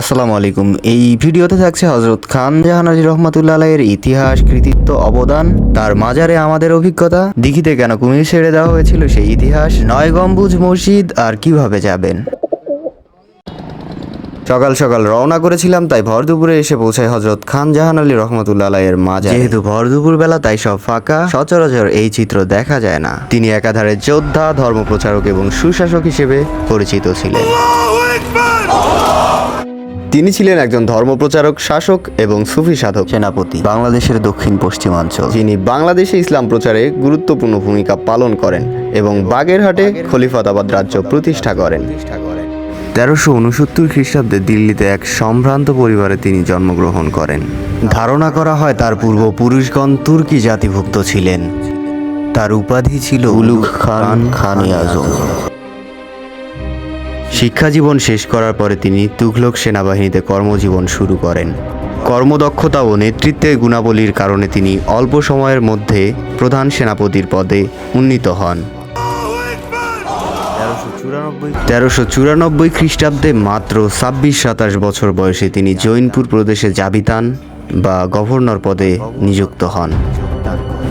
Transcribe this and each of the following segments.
আসসালামু আলাইকুম। এই ভিডিওতে থাকছে হজরত খান জাহান আলী রহমাতুল্লাহ আলাইয়ের ইতিহাস কৃতিত্ব অবদান। তার মাজারে আমাদের অভিজ্ঞতা দিঘিতে কেন কুমির ছেড়ে দেওয়া হয়েছিল সেই ইতিহাস নয় গম্বুজ মসজিদ আর কীভাবে যাবেন? সকাল সকাল রওনা করেছিলাম তাই ভর দুপুরে এসে পৌঁছায় হজরত খান জাহান আলী রহমতুল্লাহ আলাইয়ের মাজার। যেহেতু ভর দুপুর বেলা তাই সব ফাঁকা। সচরাচর এই চিত্র দেখা যায় না। তিনি একাধারে যোদ্ধা ধর্মপ্রচারক এবং সুশাসক হিসেবে পরিচিত ছিলেন। তিনি ছিলেন একজন ধর্মপ্রচারক শাসক এবং সুফি সাধক। সেনাপতি। বাংলাদেশের দক্ষিণ পশ্চিমাঞ্চল। যিনি বাংলাদেশে ইসলাম প্রচারে গুরুত্বপূর্ণ ভূমিকা পালন করেন এবং বাগেরহাটে খলিফাতাবাদ রাজ্য প্রতিষ্ঠা করেন। তেরোশো উনসত্তর খ্রিস্টাব্দে দিল্লিতে এক সম্ভ্রান্ত পরিবারে তিনি জন্মগ্রহণ করেন। ধারণা করা হয় তার পূর্বপুরুষগণ তুর্কি জাতিভুক্ত ছিলেন। তার উপাধি ছিল উলুগ খান খান আজম শিক্ষা জীবন শেষ করার পরে তিনি তুঘলক সেনাবাহিনীতে কর্মজীবন শুরু করেন। কর্মদক্ষতা ও নেতৃত্বের গুণাবলীর কারণে তিনি অল্প সময়ের মধ্যে প্রধান সেনাপতির পদে উন্নীত হন। তেরোশো চুরানব্বই খ্রিস্টাব্দে মাত্র ছাব্বিশ সাতাশ বছর বয়সে তিনি জৈনপুর প্রদেশে জাবিতান বা গভর্নর পদে নিযুক্ত হন।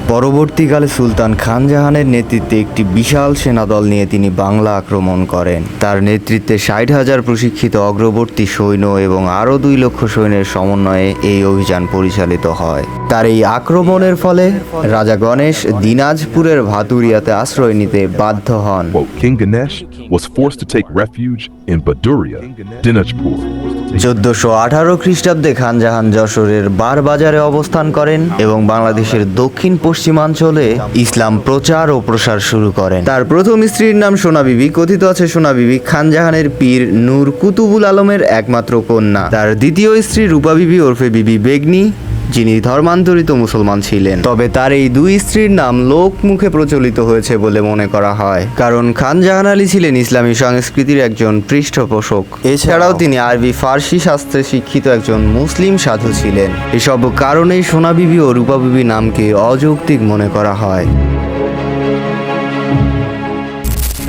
পরবর্তীকালে সুলতান খান জাহানের নেতৃত্বে একটি বিশাল সেনাদল নিয়ে তিনি বাংলা আক্রমণ করেন তার নেতৃত্বে ষাট হাজার প্রশিক্ষিত অগ্রবর্তী সৈন্য এবং আরও দুই লক্ষ সৈন্যের সমন্বয়ে এই অভিযান পরিচালিত হয় তার এই আক্রমণের ফলে রাজা গণেশ দিনাজপুরের ভাতুরিয়াতে আশ্রয় নিতে বাধ্য হন King Ganesh was forced to take refuge in Baduria, Dinajpur. চোদ্দশো আঠারো খ্রিস্টাব্দে খানজাহান যশোরের বারবাজারে অবস্থান করেন এবং বাংলাদেশের দক্ষিণ পশ্চিমাঞ্চলে ইসলাম প্রচার ও প্রসার শুরু করেন। তার প্রথম স্ত্রীর নাম সোনা বিবি, কথিত আছে সোনা বিবি খান জাহানের পীর নূর কুতুবুল আলমের একমাত্র কন্যা। তার দ্বিতীয় স্ত্রী রূপা বিবি ওরফে বিবি বেগনি যিনি ধর্মান্তরিত মুসলমান ছিলেন। তবে তার এই দুই স্ত্রীর নাম লোক মুখে প্রচলিত হয়েছে বলে মনে করা হয়। কারণ খান জাহান আলী ছিলেন ইসলামী সংস্কৃতির একজন পৃষ্ঠপোষক। এছাড়াও তিনি আরবি ফার্সি শাস্ত্রে শিক্ষিত একজন মুসলিম সাধু ছিলেন। এসব কারণেই সোনাবিবি ও রূপা বিবি নামকে অযৌক্তিক মনে করা হয়।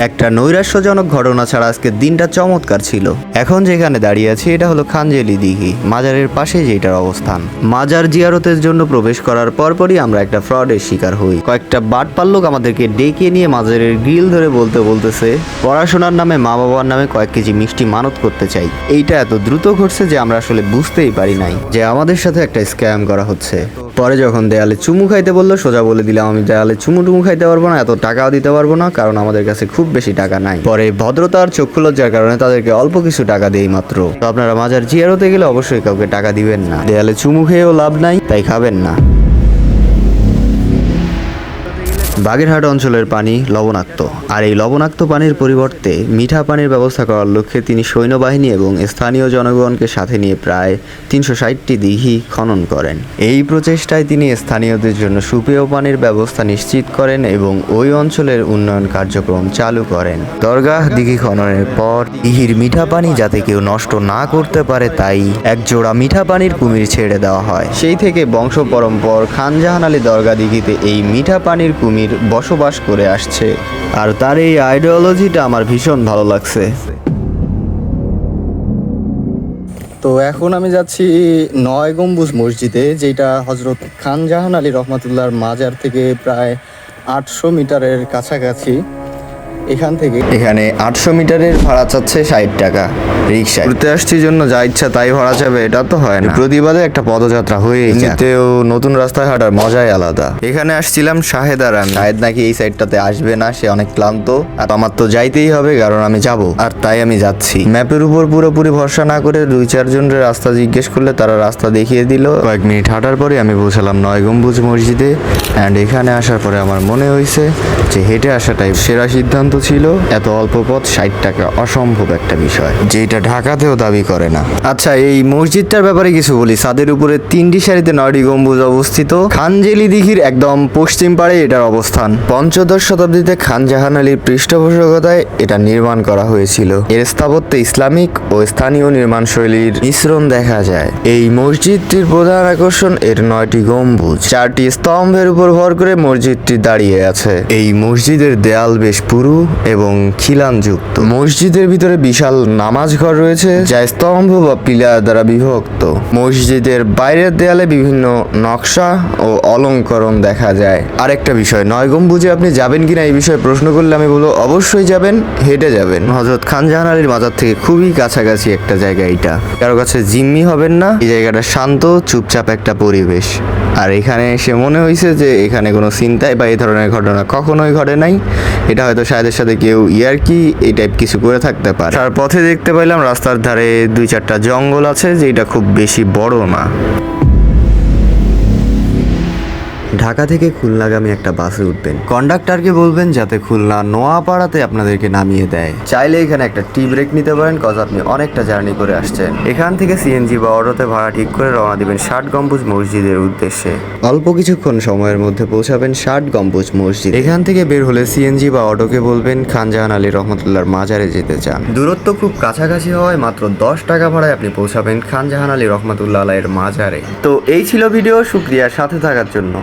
একটা নৈরাশ্যজনক ঘটনা ছাড়া আজকের দিনটা চমৎকার ছিল। এখন যেখানে দাঁড়িয়ে আছি, এটা হলো খানজেলি দিঘি, মাজারের পাশে যেটার অবস্থান। মাজার জিয়ারতের জন্য প্রবেশ করার পরপরই আমরা একটা ফ্রডের শিকার হই। কয়েকটা বাটপাল লোক আমাদেরকে ডেকে নিয়ে মাজারের গ্রিল ধরে বলতে বলতেছে, পড়াশোনার নামে মা বাবার নামে কয়েক কেজি মিষ্টি মানত করতে চাই। এইটা এত দ্রুত ঘটছে যে আমরা আসলে বুঝতেই পারি নাই যে আমাদের সাথে একটা স্ক্যাম করা হচ্ছে। পরে যখন দেয়ালে চুমু খাইতে বলল, সোজা বলে দিলাম, আমি দেয়ালে চুমু টুমু খাইতে পারব না, এত টাকাও দিতে পারব না, কারণ আমাদের কাছে খুব বেশি টাকা নাই। পরে ভদ্রতার চক্ষু লজ্জার কারণে তাদেরকে অল্প কিছু টাকা দেই মাত্র। তো আপনারা মাজার জিয়ারতে গেলে অবশ্যই কাউকে টাকা দিবেন না। দেয়ালে চুমু খেয়েও লাভ নাই, তাই খাবেন না। বাগেরহাট অঞ্চলের পানি লবণাক্ত। আর এই লবণাক্ত পানির পরিবর্তে মিঠা পানির ব্যবস্থা করার লক্ষ্যে তিনি সৈন্যবাহিনী এবং স্থানীয় জনগণকে সাথে নিয়ে প্রায় তিনশো ষাটটি দিঘি খনন করেন। এই প্রচেষ্টায় তিনি স্থানীয়দের জন্য সুপেয় পানির ব্যবস্থা নিশ্চিত করেন এবং ওই অঞ্চলের উন্নয়ন কার্যক্রম চালু করেন। দরগাহ দিঘি খননের পর দিঘির মিঠা পানি যাতে কেউ নষ্ট না করতে পারে তাই এক জোড়া মিঠা পানির কুমির ছেড়ে দেওয়া হয়। সেই থেকে বংশ পরম্পর খানজাহান আলী দরগা দিঘিতে এই মিঠা পানির কুমির বসবাস করে আসছে। আর তার এই আইডিওলজিটা আমার ভীষণ ভালো লাগছে। তো এখন আমি যাচ্ছি নয় গম্বুজ মসজিদে, যেটা হজরত খান জাহান আলী রহমাতুল্লাহর মাজার থেকে প্রায় আটশো মিটারের কাছাকাছি। এখান থেকে। এখানে আটশো মিটারের ভাড়া চাচ্ছে ষাট টাকা রিক্সা ঘুরতে আসছি জন্য যা ইচ্ছা তাই ভাড়া যাবে এটা তো হয় না। প্রতিবাদে একটা পদযাত্রা হয়ে এমনিতেও নতুন রাস্তায় হাঁটার মজাই আলাদা। এখানে আসছিলাম শাহেদ আর আমি। শাহেদ নাকি এই সাইডটাতে আসবে না সে অনেক ক্লান্ত। আর আমার তো যাইতেই হবে কারণ আমি যাব। আর তাই আমি যাচ্ছি। ম্যাপের উপর পুরোপুরি ভরসা না করে দুই চারজনের রাস্তা জিজ্ঞেস করলে তারা রাস্তা দেখিয়ে দিল। কয়েক মিনিট হাঁটার পরে আমি পৌঁছালাম নয় গম্বুজ মসজিদে। অ্যান্ড এখানে আসার পরে আমার মনে হয়েছে যে হেঁটে আসাটাই সেরা সিদ্ধান্ত ছিল এত অল্প পথ ষাট টাকা অসম্ভব একটা বিষয়। যেটা ঢাকাতেও দাবি করে না। আচ্ছা এই মসজিদটার ব্যাপারে কিছু বলি। ছাদের উপরে তিনটি সারিতে নয়টি গম্বুজ অবস্থিত। খানজেলি দিঘির একদম পশ্চিম পাড়ে এটার অবস্থান। পঞ্চদশ শতাব্দীতে খান জাহান আলীর পৃষ্ঠপোষকতায় এটা নির্মাণ করা হয়েছিল। এর স্থাপত্যে ইসলামিক ও স্থানীয় নির্মাণ শৈলীর মিশ্রণ দেখা যায়। এই মসজিদটির প্রধান আকর্ষণ এর নয়টি গম্বুজ। চারটি স্তম্ভের উপর ভর করে মসজিদটি দাঁড়িয়ে আছে। এই মসজিদের দেয়াল বেশ পুরু। এবং খিলানযুক্ত। মসজিদের ভিতরে বিশাল নামাজ ঘর রয়েছে, যা স্তম্ভ বা পিলার দ্বারা বিভক্ত। মসজিদের বাইরের দেয়ালে বিভিন্ন নকশা ও অলঙ্করণ দেখা যায়। আরেকটা বিষয় নয় গম্বুজে আপনি যাবেন কিনা এই বিষয়ে প্রশ্ন করলে আমি বলব, অবশ্যই যাবেন, হেঁটে যাবেন। হজরত খান জাহান আলীর মাজার থেকে খুবই কাছাকাছি একটা জায়গা এটা। কারও কাছে জিম্মি হবেন না, এই জায়গাটা শান্ত, চুপচাপ একটা পরিবেশ। আর এখানে এসে মনে হয়েছে যে এখানে কোনো চিন্তায় বা এই ধরনের ঘটনা কখনোই ঘটে নাই। এটা হয়তো সাহেদের সাথে কেউ ইয়ার কি, এই টাইপ কিছু করে থাকতে পারে। তার পথে দেখতে পাইলাম রাস্তার ধারে দুই চারটা জঙ্গল আছে, যেটা খুব বেশি বড় না। ঢাকা থেকে খুলনাগামী একটা বাসে উঠবেন। কন্ডাক্টরকে বলবেন যাতে খুলনা নোয়াপাড়াতে আপনাদেরকে নামিয়ে দেয়। চাইলে এখানে একটা টি ব্রেক নিতে পারেন কজ আপনি অনেকটা জার্নি করে আসছেন। এখান থেকে সিএনজি বা অটোতে ভাড়া ঠিক করে রওনা দিবেন ষাট গম্বুজ মসজিদের উদ্দেশ্যে। অল্প কিছুক্ষণ সময়ের মধ্যে পৌঁছাবেন ষাট গম্বুজ মসজিদ। এখান থেকে বের হলে সিএনজি বা অটোকে বলবেন, খানজাহান আলী রহমতুল্লাহর মাজারে যেতে চান। দূরত্ব খুব কাছাকাছি হওয়ায় মাত্র দশ টাকা ভাড়ায় আপনি পৌঁছাবেন খানজাহান আলী রহমতুল্লাহ আলাইয়ের মাজারে। তো এই ছিল ভিডিও শুক্রিয়া সাথে থাকার জন্য।